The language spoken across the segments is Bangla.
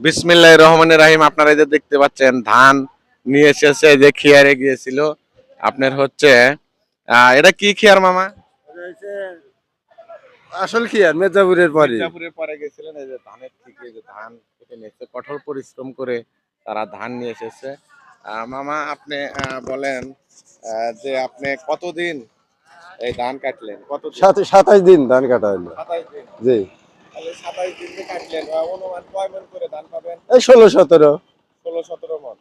বিসমিল্লাহ রহমান রাহিম আপনারা এই যে দেখতে পাচ্ছেন ধান নিয়ে এসেছে যে খিয়ারে গিয়েছিল। আপনার হচ্ছে এটা কি খিয়ার মামা? আসল কি আর মেদিনীপুরের পরে। মির্জাপুরের পরে গেছিলেন এই যে ধানের থেকে যে ধান কেটে নিয়েছে কঠোর পরিশ্রম করে তারা ধান নিয়ে এসেছে। মামা আপনি আহ, বলেন আহ, যে আপনি কতদিন এই ধান কাটলেন? কত সাথে সাতাশ দিন ধান কাটা হলো। জি। এই ষোলো সতেরো। ষোলো সতেরো মন।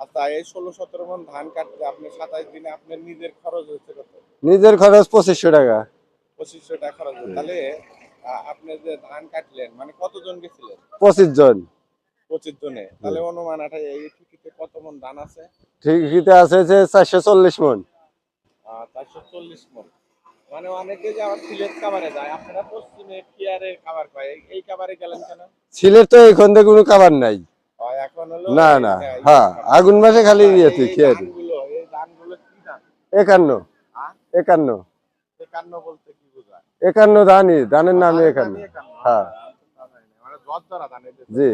আচ্ছা এই ষোলো সতেরো মন ধান কাটতে আপনি সাতাইশ দিনে আপনার নিজের খরচ হচ্ছে কত? নিজের খরচ পঁচিশশো টাকা। পঁচিশশো টাকা খরচ তাহলে আপনি যে ধান কাটলেন মানে কতজন গেছিলেন? পঁচিশ জন। পঁচিশ জনে। তাহলে অনুমান আঠা এই ঠিকিতে কত মন ধান আছে? ঠিকইতে আছে যে চারশো চল্লিশ মন। চারশো চল্লিশ মন। মানে অনেকে যে আবার সিলেট কাবারে যায় আপনারা পশ্চিমে কিয়ারে কাবার পায় এই- কাবারে গেলেন কেন? সিলেট তো এইখান থেকে কোনো খাবার নাই। এখন হলো না না হ্যাঁ আগুন মাসে খালি ইয়েতে খেয়ে ধান? একান্ন? একান্ন। একান্ন বলতে কি বোঝায়? একান্ন ধানই ধানের নামে একান্ন। হ্যাঁ। মানে জি।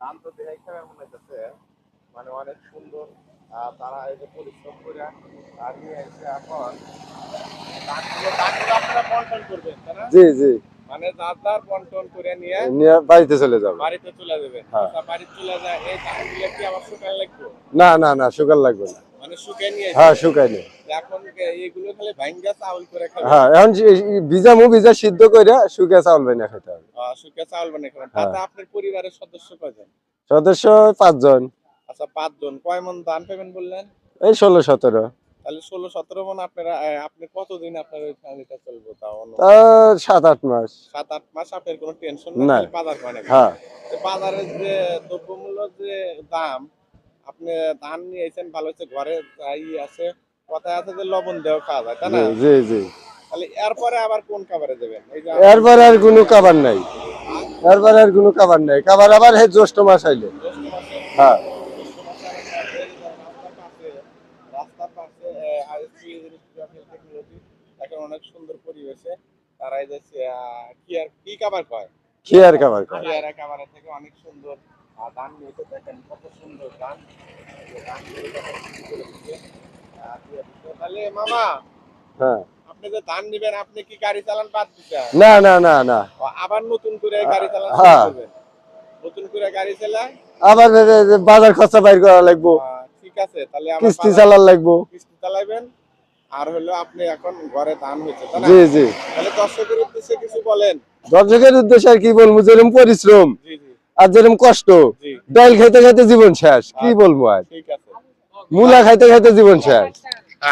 ধান তো দেখে মনে হচ্ছে মানে অনেক সুন্দর। তারা এই যে পরিশ্রম করে নিয়ে এসে এখন ধানগুলো ধানগুলো আপনারা বন্টন করবেন জি জি। মানে যার যার বন্টন করে নিয়ে নিয়ে বাড়িতে চলে যাব। বাড়িতে চলে যাবেন হ্যাঁ। আচ্ছা, বাড়িতে চলে যায় এই ধানগুলো কি আবার শুকান লাগবে? না না না শুকার লাগবে না। মানে শুকিয়ে নিয়ে হ্যাঁ শুকাই নেই এখন এইগুলো খালি ভাঙ্গা চাউল করে খাবে। হ্যাঁ এখন ভিজামু ভিজা সিদ্ধ করে শুকিয়ে চাউল বানিয়ে খেতে হবে। আহ, চাউল বানিয়ে খাবেন। হ্যাঁ। তাতে আপনার পরিবারের সদস্য কয়জন? সদস্য পাঁচজন। আচ্ছা পাঁচজন। কয় মন দান পেমেন্ট বললেন? এই ষোলো সতেরো। তাহলে ষোলো সতেরো মন আপনারা আপনি কতদিন আপনার ওই ফ্যামিলিটা চলবো তাও সাত আট মাস। সাত আট মাস আপনার কোনো টেনশন না। নাই বাজার মানে হ্যাঁ। বাজারের যে দ্রব্যমূল্য যে দাম আপনি ধান নিয়েছেন ভালো হচ্ছে ঘরে যাই আছে কথায় আছে যে লবণ দেওয়া খাওয়া যায় তাই না? জি জি তাহলে এরপরে আবার কোন খাবারে দেবেন? এই যে এরপরে আর কোনো খাবার নাই। এরপরে আর কোনো খাবার নাই। খাবার আবার হে জ্যৈষ্ঠ মাস আইলে। হ্যাঁ। অনেক সুন্দর পরিবেশে তারা এই যে কি আর কি খাবার খেয়ার খাবার থেকে অনেক সুন্দর আহ, ধান নিয়েছে দেখেন কত সুন্দর ধান। তাহলে মামা হ্যাঁ। আপনি যে ধান নিবেন আপনি কি গাড়ি চালান বাদ না না না না। আবার নতুন করে গাড়ি চালান হ্যাঁ। করবেন। নতুন করে গাড়ি চালায়? আবার বাজার খরচা বাইর করা লাগবো। ঠিক আছে তাহলে কিস্তি চালার লাগবো। কিস্তি চালাইবেন? আর হলো আপনি এখন ঘরে ধান হয়েছে জি জি। তাহলে দর্শকের উদ্দেশ্যে কিছু বলেন। দর্শকের উদ্দেশ্যে আর কি বলব যেরকম পরিশ্রম জি জি। আর যেরকম কষ্ট জি। ডাইল খাইতে খাইতে জীবন শেষ কি বলব আর? ঠিক আছে। মূলা খাইতে খাইতে জীবন শেষ।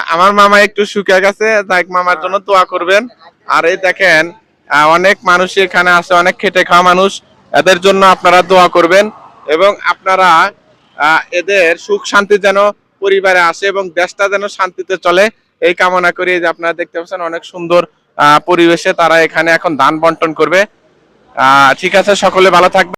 আমার মামা একটু শুকিয়ে গেছে তাই মামার জন্য দোয়া করবেন। আর এই দেখেন আহ, অনেক মানুষ এখানে আসে অনেক খেটে খাওয়া মানুষ এদের জন্য আপনারা দোয়া করবেন। এবং আপনারা আহ, এদের সুখ শান্তি যেন পরিবারে আসে এবং দেশটা যেন শান্তিতে চলে। এই কামনা করি যে আপনারা দেখতে পাচ্ছেন অনেক সুন্দর পরিবেশে তারা এখানে এখন দান বন্টন করবে। ঠিক আছে, সকলে ভালো থাকবে